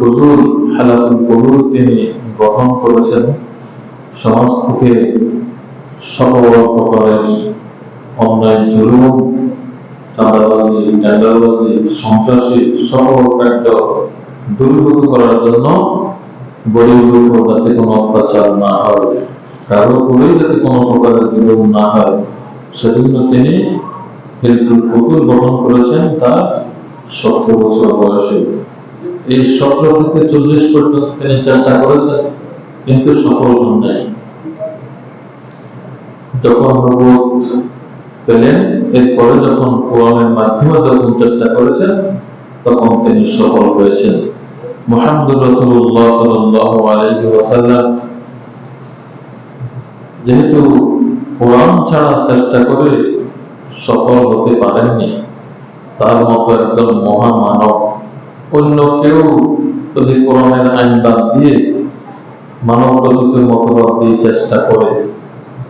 ফজুল হালাতুল ফজুল তিনি গঠন করেছেন। সমাজ থেকে সকল প্রকারের অন্যায়, জুলুম, চাঁদাবাজি টেন্ডারবাজি সন্ত্রাসী সকল কার্য দূরীভূত করার জন্য গরিবের উপর যাতে কোনো অত্যাচার না হয়, কারও উপরেই যাতে কোনো প্রকারের জুলুম না হয়, সেজন্য তিনি হিলফুল ফতুল গঠন করেছেন তার সতেরো বছর বয়সে। এই সতেরো থেকে চল্লিশ পর্যন্ত তিনি চেষ্টা করেছেন, কিন্তু সফল হন নাই। যখন পেলেন, এরপরে যখন কোরআনের মাধ্যমে যখন চেষ্টা করেছেন, তখন তিনি সফল হয়েছেন। মোহাম্মদ রসুল্লাহ সাল্লাহ আলহি ওয়াসাল্লাম যেহেতু কোরআন ছাড়া চেষ্টা করে সফল হতে পারেননি, তার মতো একজন মহামানব অন্য কেউ যদি কোরআনের আইন বাদ দিয়ে মানব মতবাদ দিয়ে চেষ্টা করে,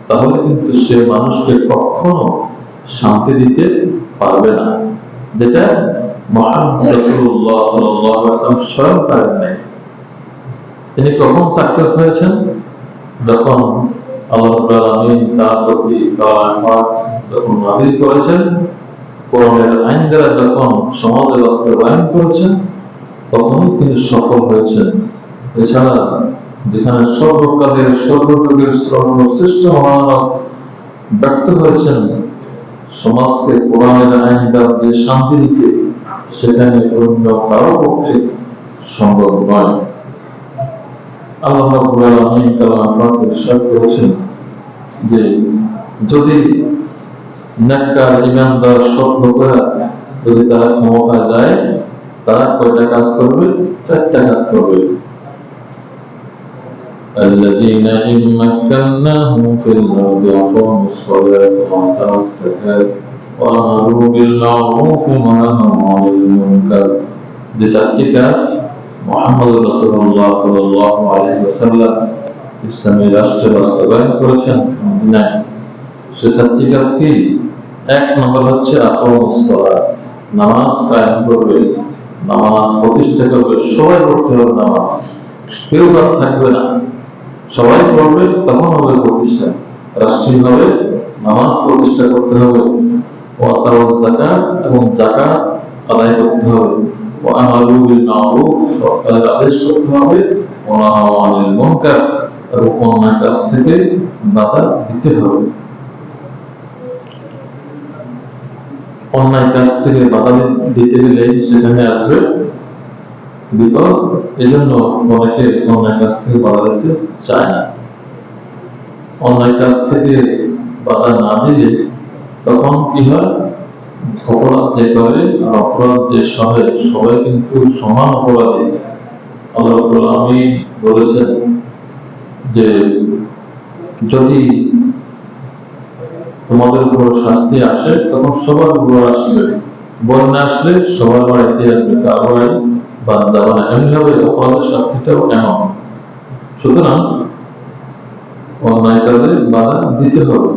তাহলে কিন্তু সে মানুষকে কখনো শান্তি দিতে পারবে না। যেটা স্বয়ং পারেন নাই। তিনি কখন সাকসেস হয়েছেন? যখন আল্লাহ তার প্রতি যখন নাযিল করেছেন, কোরআনের আইন দ্বারা যখন সমাজে বাস্তবায়ন করেছেন তখনই তিনি সফল হয়েছেন। এছাড়া যেখানে সর্বকালের সর্বযুগের সর্বশ্রেষ্ঠ মহানব ব্যক্ত হয়েছেন, সমাজকে, কোরআনের আইন দ্বারা যে শান্তি দিতে, সেখানে অন্য কারও পক্ষে সম্ভব নয়। আল্লাহ আলামিন কালাম ইরশাদ করেছেন যে, যদি নেককার ইমানদার লোকেরা, যদি তারা ক্ষমতা যায় তারা কয়টা কাজ করবে চারটা কাজ করবে الذين إن مكناهم في الأرض أقاموا الصلاة وآتوا الزكاة وأمروا بالمعروف ونهوا عن المنكر যে চারটি কাজ মোহাম্মদ রসুল্লাহ সাল্লাহ আলহি ওসাল্লাম ইসলামী রাষ্ট্রে বাস্তবায়ন করেছেন মদিনায় সে চারটি কাজ কি এক নম্বর হচ্ছে আত্মসলাত নামাজ কায়েম করবে নামাজ প্রতিষ্ঠা করবে, সবাই পড়তে হবে নামাজ। কেউ বাদ থাকবে না। সবাই পড়বে তখন হবে প্রতিষ্ঠা। রাষ্ট্রীয়ভাবে নামাজ প্রতিষ্ঠা করতে হবে। এবং জাকাত আদায় করতে হবে। ও বিল মারুফ সরকারের আদেশ করতে হবে। ও মুনকার, এবং কাজ থেকে বাধা দিতে হবে। অন্যায় কাজ থেকে বাধা দিতে গেলে সেখানে আসবে বিপদ। এজন্য অনেকে অন্যায় কাজ থেকে বাধা দিতে চায় না। অন্যায় কাজ থেকে বাধা না দিলে তখন কি হয়? অপরাধ যে করে, আর অপরাধ যে সহে, সবাই কিন্তু সমান অপরাধী। আল্লাহ আলামিন বলেছেন যে, যদি তোমাদের উপর শাস্তি আসে, তখন সবার উপর আসবে। বন্যা আসলে সবার বাড়িতে আসবে কার বাড়ি বাদ যাবে না এমনি হবে অপরাধের শাস্তিটাও এমন। সুতরাং অন্যায় কাজে বাধা দিতে হবে।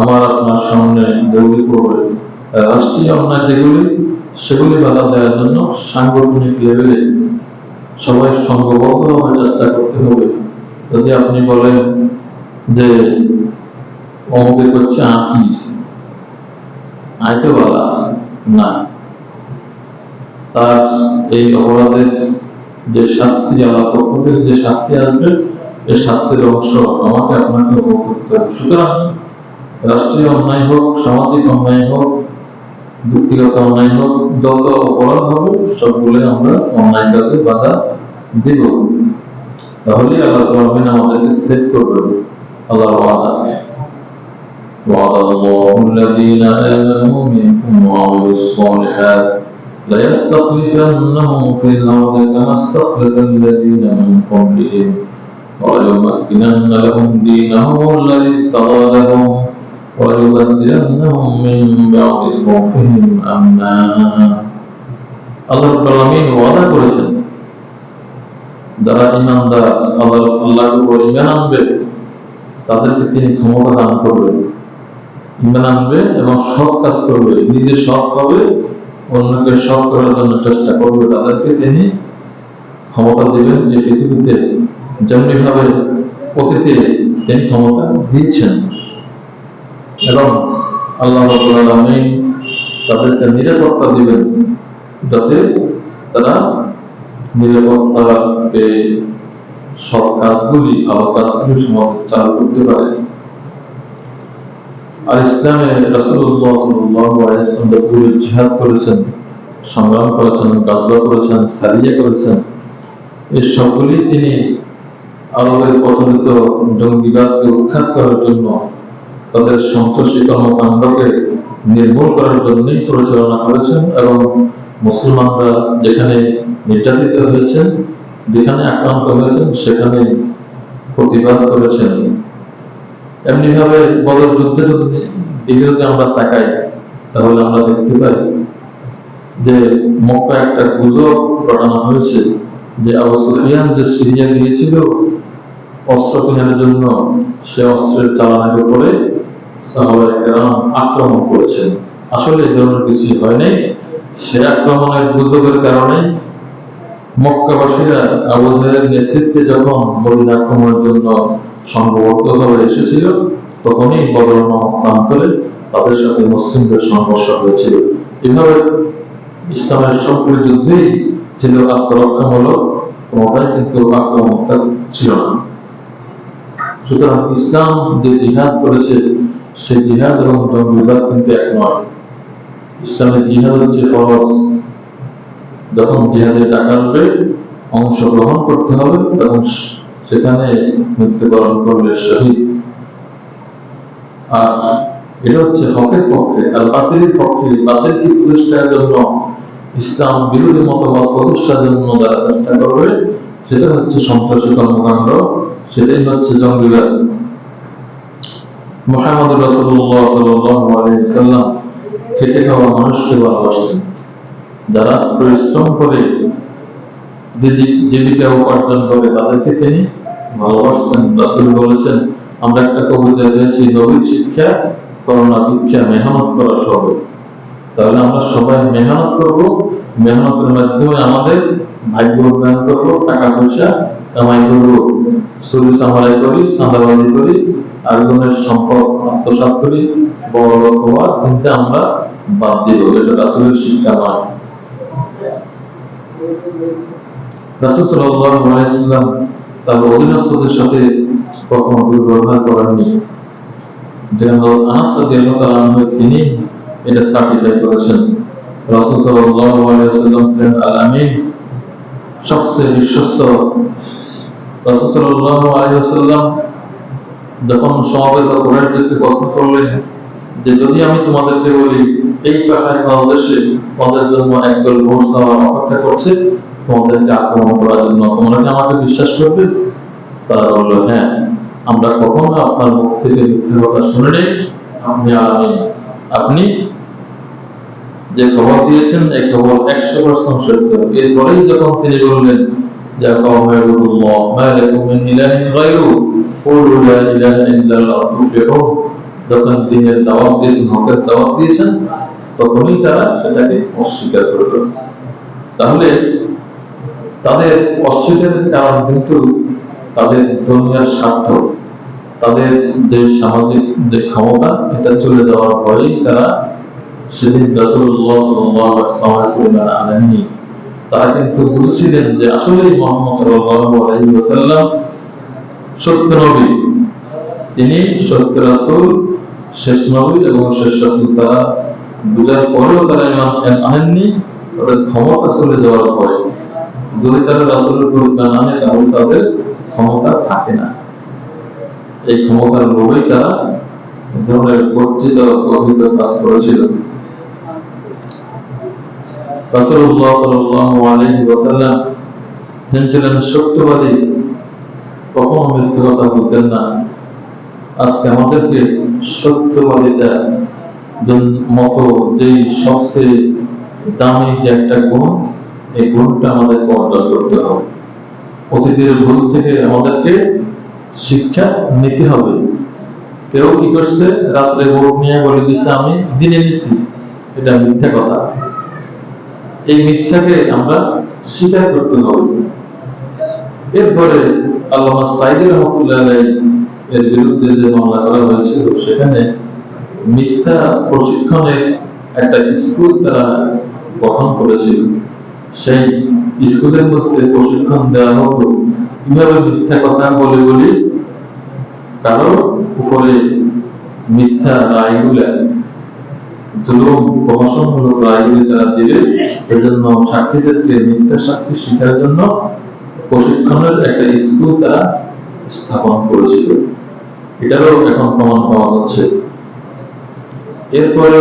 আমার আপনার সামনে দৌড়ি পড়বে। রাষ্ট্রীয় অন্যায় যেগুলি, সেগুলি বাধা দেওয়ার জন্য সাংগঠনিক লেভেলে সবাই সংঘবদ্ধভাবে চেষ্টা করতে হবে। যদি আপনি বলেন যে আইতে বলা আছে। না। তার এই অপরাধের যে শাস্তি যে শাস্তি আসবে এই শাস্তির অংশ আমাকে আপনাকে ভোগ করতে হবে। সুতরাং রাষ্ট্রীয় অন্যায় হোক, সামাজিক অন্যায় হোক, ব্যক্তিগত অন্যায় হোক, যত অপরাধ হবে সবগুলো আমরা অন্যায় কাজে বাধা দিব। তাহলে আল্লাহ আমাদেরকে সেভ করবেন। আল্লাহ وعد الله الذين آمنوا منكم وعملوا الصالحات ليستخلفنهم في الأرض كما استخلف الذين من قبلهم وليمكنن لهم دينهم الذي ارتضى لهم وليبدلنهم من بعد خوفهم أمنا আল্লাহ আলামিন ওয়াদা করেছেন যারা ইমানদার আল্লাহ আল্লাহর উপর ইমান আনবে তাদেরকে তিনি ক্ষমতা দান করবেন এবং সৎ কাজ করবে, নিজে সৎ হবে, অন্যকে সৎ করার জন্য চেষ্টা করবে তাদেরকে তিনি ক্ষমতা দিবেন এই পৃথিবীতে যেমনিভাবে অতীতে তিনি ক্ষমতা দিয়েছেন এবং আল্লাহ আলামিন তাদেরকে নিরাপত্তা দিবেন যাতে তারা নিরাপত্তা পেয়ে সব কাজগুলি ভালো কাজগুলি সমাজে চালু করতে পারে। আর ইসলামে ওয়াসাল্লাম পুরো জিহাদ করেছেন, সংগ্রাম করেছেন গাজওয়া করেছেন, সারিয়া করেছেন, এই তিনি প্রচলিত জঙ্গিবাদকে উৎখাত করার জন্য, তাদের সন্ত্রাসী কর্মকাণ্ডকে নির্মূল করার জন্যই পরিচালনা করেছেন এবং মুসলমানরা যেখানে নির্যাতিত হয়েছেন, যেখানে আক্রান্ত হয়েছেন, সেখানে প্রতিবাদ করেছেন। এমনিভাবে বদর যুদ্ধের দিকে যদি আমরা তাকাই, তাহলে আমরা দেখতে পাই যে মক্কা একটা গুজব ঘটানো হয়েছে যে আবু সুফিয়ান যে সিরিয়া গিয়েছিল অস্ত্র কেনার জন্য সে অস্ত্রের চালানের উপরে আক্রমণ করেছেন। আসলে এই ধরনের কিছু হয়নি সে আক্রমণের গুজবের কারণে মক্কাবাসীরা আবু নেতৃত্বে যখন মদিনা আক্রমণের জন্য সংঘবদ্ধভাবে এসেছিল, তখনই প্রান্তরে তাদের সাথে মুসলিমদের সংঘর্ষ হয়েছিল। এভাবে ইসলামের সবগুলি যুদ্ধেই ছিল আত্মরক্ষামূলক কিন্তু আক্রমণাত্মক ছিল না। সুতরাং ইসলাম যে জিহাদ করেছে, সেই জিহাদ এবং জঙ্গিবাদ কিন্তু এক নয়। ইসলামের জিহাদ হচ্ছে ফরজ। যখন জিহাদে টাকা আসবে অংশগ্রহণ করতে হবে এবং সেখানে মৃত্যুবরণ করলে শহীদ। আর এটা হচ্ছে হকের পক্ষে আর বাতিলের পক্ষে বাতিলকে প্রতিষ্ঠার জন্য, ইসলাম বিরোধী মতবাদ প্রতিষ্ঠার জন্য যারা চেষ্টা করবে, সেটা হচ্ছে সন্ত্রাসী কর্মকাণ্ড, সেটাই হচ্ছে জঙ্গিবাদ। মোহাম্মদ রসুল্লাহ সাল্লাম খেটে খাওয়া মানুষকে ভালোবাসতেন। যারা পরিশ্রম করে জীবিকা উপার্জন করে, তাদেরকে তিনি ভালোবাসতেন রাসুল বলেছেন, আমরা একটা নবীর শিক্ষা, করোনা মেহনত করা তাহলে আমরা সবাই মেহনত করব, মেহনতের মাধ্যমে আমাদের ভাগ্য উন্নয়ন করব টাকা পয়সা কামাই করব। চুরি চামারাই করি চাঁদাবাজি করি, আরেকজনের সম্পদ আত্মসাৎ করি, বড় লোক হওয়ার চিন্তা আমরা বাদ দিব এটা রাসুলের শিক্ষা নয়। রাসুল সাল্লাম তার অধীনস্থদের সাথে কখনো দুর্ব্যবহার করেননি। যেন আনাস তিনি এটা সার্টিফাই করেছেন। রাসূল ওয়াসাল্লাম ছিলেন আল সবচেয়ে বিশ্বস্ত। রাসূল সাল্লাল্লাহু আলাইহি ওয়াসাল্লাম যখন কুরাইশদেরকে প্রশ্ন করলেন যে, যদি আমি তোমাদেরকে বলি এই পাহাড় দেশে তোমাদের জন্য একদল ঘোষণা অপেক্ষা করছে। তোমাদেরকে আক্রমণ করার জন্য তোমরা কি আমাকে বিশ্বাস করবে? তারা বলল হ্যাঁ আমরা কখনো আপনার মুখ থেকে মিথ্যে কথা শুনিনি আপনি আমি আপনি যে খবর দিয়েছেন, এই খবর একশো পার্সেন্ট সত্য। এরপরেই যখন তিনি বললেন, যা কওমাল্লাহ মা লাকুম ইলাহিন গায়রু, কুলু লা ইলাহা ইল্লাল্লাহ তুফলিহুন যখন দিনের দাওয়াত দিয়েছেন, হকের দাওয়াত দিয়েছেন তখনই তারা সেটাকে অস্বীকার করল তাহলে তাদের অস্বীকারের কারণ কিন্তু তাদের দুনিয়ার স্বার্থ, তাদের যে সামাজিক যে ক্ষমতা, এটা চলে যাওয়ার পরেই তারা সেদিন আনেননি। তারা কিন্তু বুঝেছিলেন যে আসলেই মুহাম্মদ সত্য নবী। তিনি সত্য রাসূল, শেষ নবী এবং শেষ রাসূল তারা বুঝার পরেও তারা ইমান আনেননি তাদের ক্ষমতা চলে যাওয়ার পরে যদি তারা রাসূলের পরিমাণ আনে, তাহলে তাদের ক্ষমতা থাকে না। এই ক্ষমতার লোভেই তারা ধরনের বর্জিত গর্বিত কাজ করেছিল। আলাইহি ওয়াসাল্লাম যিনি ছিলেন সত্যবাদী কখনো মিথ্যে কথা বলতেন না। আজকে আমাদেরকে সত্যবাদিতা মতো যেই সবচেয়ে দামি যে একটা গুণ, এই গুণটা আমাদেরকে অর্জন করতে হবে। অতীতের ভুল থেকে আমাদেরকে শিক্ষা নিতে হবে। কেউ কি করছে? রাত্রে ভোট নিয়ে বলে দিচ্ছে আমি দিনে নিছি। এটা মিথ্যা কথা। এই মিথ্যাকে আমরা স্বীকার করতে হবে। এরপরে আল্লাহ সাইদ রহমতুল্লাহ এর বিরুদ্ধে যে মামলা করা হয়েছিল, সেখানে মিথ্যা প্রশিক্ষণের একটা স্কুল তারা গঠন করেছিল। সেই স্কুলের মধ্যে প্রশিক্ষণ দেওয়া হতো কীভাবে মিথ্যা কথা বলে বলি? কারও উপরে মিথ্যা রায়গুলা জুলুম রায়গুলি তারা দিলে এজন্য সাক্ষীদেরকে মিথ্যা সাক্ষী শেখার জন্য প্রশিক্ষণের একটা স্কুল তারা স্থাপন করেছিল। এটারও এখন প্রমাণ পাওয়া যাচ্ছে। এরপরে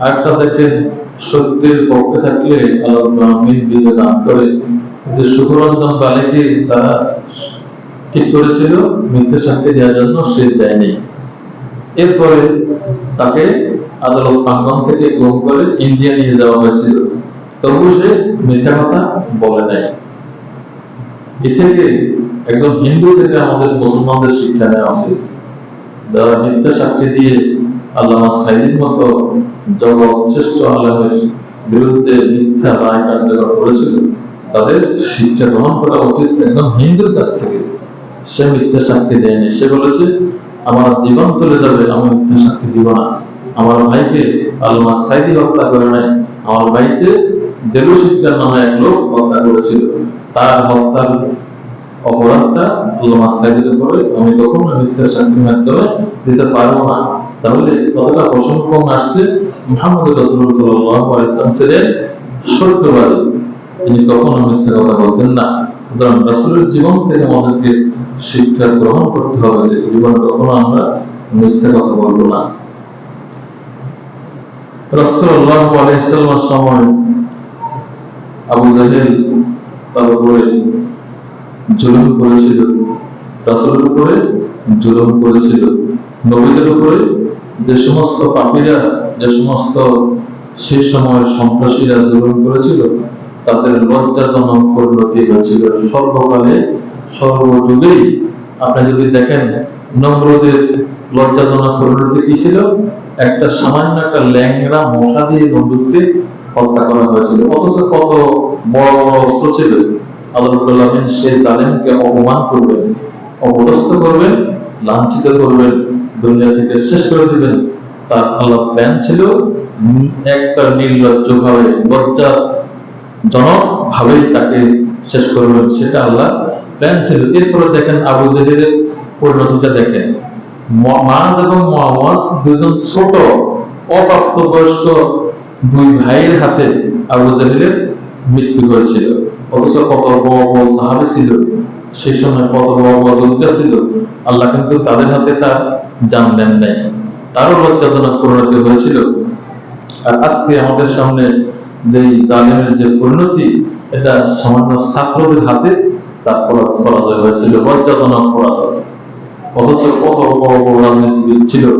আরেকটা দেখেন সত্যের পক্ষে থাকলে আল্লাহ দান করে। বালিকে তারা ঠিক করেছিল দেওয়ার জন্য সে দেয়নি। এরপরে তাকে আদালত প্রাঙ্গন থেকে গ্রহণ করে ইন্ডিয়া নিয়ে যাওয়া হয়েছিল। তবু সে মিথ্যা কথা বলে নাই। এ থেকে একজন হিন্দু থেকে আমাদের মুসলমানদের শিক্ষা নেওয়া উচিত। যারা মিথ্যা সাক্ষী দিয়ে আল্লামা সাইদির মতো জগৎ শ্রেষ্ঠ আলমের বিরুদ্ধে মিথ্যা রায় কার্যকর করেছিল, তাদের শিক্ষা গ্রহণ করা উচিত একদম হিন্দুর কাছ থেকে। সে মিথ্যা সাক্ষী দেয়নি। সে বলেছে, আমার জীবন চলে যাবে, আমি মিথ্যা সাক্ষী দিব না। আমার ভাইকে আল্লামা সাইদি হত্যা করে নাই। আমার ভাইকে দেলু শিক্ষার নামে এক লোক হত্যা করেছিল। তার হত্যার অপরাধটা আল্লামা সাইদের উপরে আমি কখনো মিথ্যা সাক্ষীর মাধ্যমে দিতে পারব না। তাহলে কতটা প্রসঙ্গ আসছে। মোহাম্মদ রসুল সাল্লাহ ইসলাম ছিলেন সত্যবাদী। তিনি কখনো মিথ্যা কথা বলতেন না। সুতরাং রাসুলের জীবন থেকে আমাদেরকে শিক্ষা গ্রহণ করতে হবে যে জীবনে কখনো আমরা মিথ্যা কথা বলব না। সময় আবু জাহেল তার উপরে জুলুম করেছিল। রাসূলের উপরে জুলুম করেছিল। নবীদের উপরে যে সমস্ত পাপীরা, যে সমস্ত সেই সময় সন্ত্রাসীরা জুলুম করেছিল, তাদের লজ্জাজনক পরিণতি হয়েছিল। সর্বকালে, সর্বযুগেই আপনি যদি দেখেন, নম্রদের লজ্জাজনক পরিণতি কি ছিল? একটা সামান্য একটা ল্যাংরা মশা দিয়ে বন্ধুকে হত্যা করা হয়েছিল। অথচ কত বড় বড় অস্ত্র ছিল। আল্লাহ সেই জালেমকে অপমান করবেন, অপদস্থ করবেন, লাঞ্ছিত করবেন। দুনিয়া থেকে শেষ করে দিবেন। তার আল্লাহ প্ল্যান ছিল, একটা নির্লজ্জ ভাবে লজ্জা জনক ভাবেই তাকে শেষ করবেন সেটা আল্লাহ প্ল্যান ছিল। এরপরে দেখেন আবু জেহেলের পরিণতিটা দেখেন। মাজ এবং মোহাম্মদ দুজন ছোট, অপ্রাপ্তবয়স্ক দুই ভাইয়ের হাতে আবু জাহেলের মৃত্যু হয়েছিল। অথচ কত বড় বড় সাহাবি ছিল। সেই সময় কত বড় বড় যোদ্ধা ছিল। আল্লাহ কিন্তু তাদের হাতে তার জান দেন নাই। তারও লজ্জাজনক পরিণতি হয়েছিল। আর আজকে আমাদের সামনে যে জালেমের যে পরিণতি, এটা সামান্য ছাত্রদের হাতে তার পরা- পরাজয় হয়েছিল। লজ্জাজনক পরাজয়। অথচ কত বড় বড় রাজনীতিবিদ ছিল।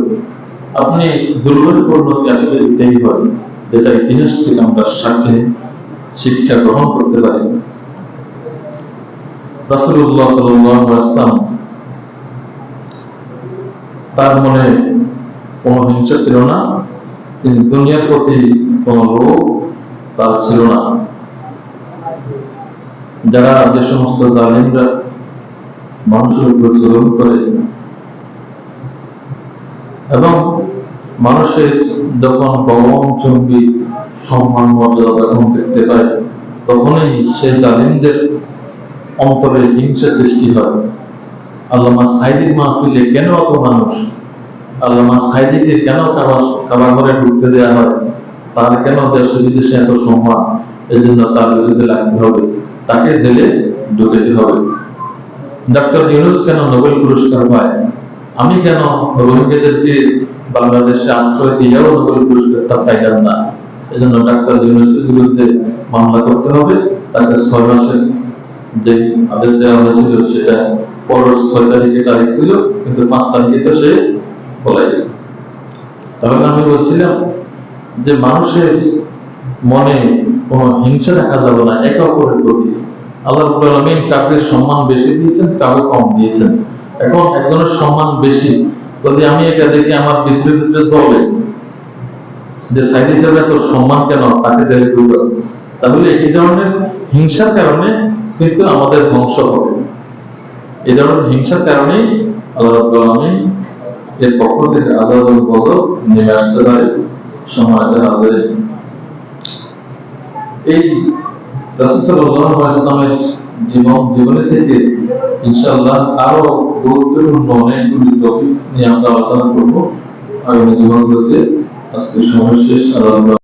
আপনি দুর্বল পরিণতি আসলে এটাই হয় যেটা ইতিহাস থেকে আমরা সাক্ষী, শিক্ষা গ্রহণ করতে পারি। আলাইহি ওয়াসাল্লাম তার মনে কোনো হিংসা ছিল না। তিনি দুনিয়ার প্রতি কোনো লোভ তার ছিল না। যারা যে সমস্ত জালিমরা মানুষের উপর জুলুম করে এবং মানুষের যখন গগন চম্বি সম্মান, মর্যাদা যখন দেখতে পায়, তখনই সে জালিমদের অন্তরে হিংসা সৃষ্টি হয়। আল্লামা সাইদির মাহফিলে কেন অত মানুষ? আল্লামা সাইদিকে কেন কাবা ঘরে ঢুকতে দেওয়া হয়? তার কেন দেশে বিদেশে এত সম্মান? এজন্য তার বিরুদ্ধে লাগতে হবে। তাকে জেলে ঢুকেতে হবে। ডক্টর ইউনুস কেন নোবেল পুরস্কার পায়? আমি কেন রোহিঙ্গাদেরকে বাংলাদেশে আশ্রয় দিয়েও নোবেল পুরস্কারটা পাইলাম না? এজন্য ডাক্তার ইউনুসের বিরুদ্ধে মামলা করতে হবে। তাকে ছয় মাসের যে আদেশ দেওয়া হয়েছিল সেটা আলামিন সম্মান বেশি দিয়েছেন, কাউকে কম দিয়েছেন। এখন একজনের সম্মান বেশি, যদি আমি এটা দেখি আমার ভিতরে ভিতরে চলে যে সাইড হিসেবে এত সম্মান কেন, তাকে তাহলে এই ধরনের হিংসার কারণে কিন্তু আমাদের ধ্বংস হবে। ধরনের হিংসার কারণেই আল্লাহ এর পক্ষ থেকে নেমে আসতে পারে এই জীবন, জীবনী থেকে ইনশাআল্লাহ আরও গুরুত্বপূর্ণ অনেকগুলি টপিক নিয়ে আমরা আলোচনা করব। আগামী জীবনগুলোতে আজকে সময় শেষ, আল্লাহ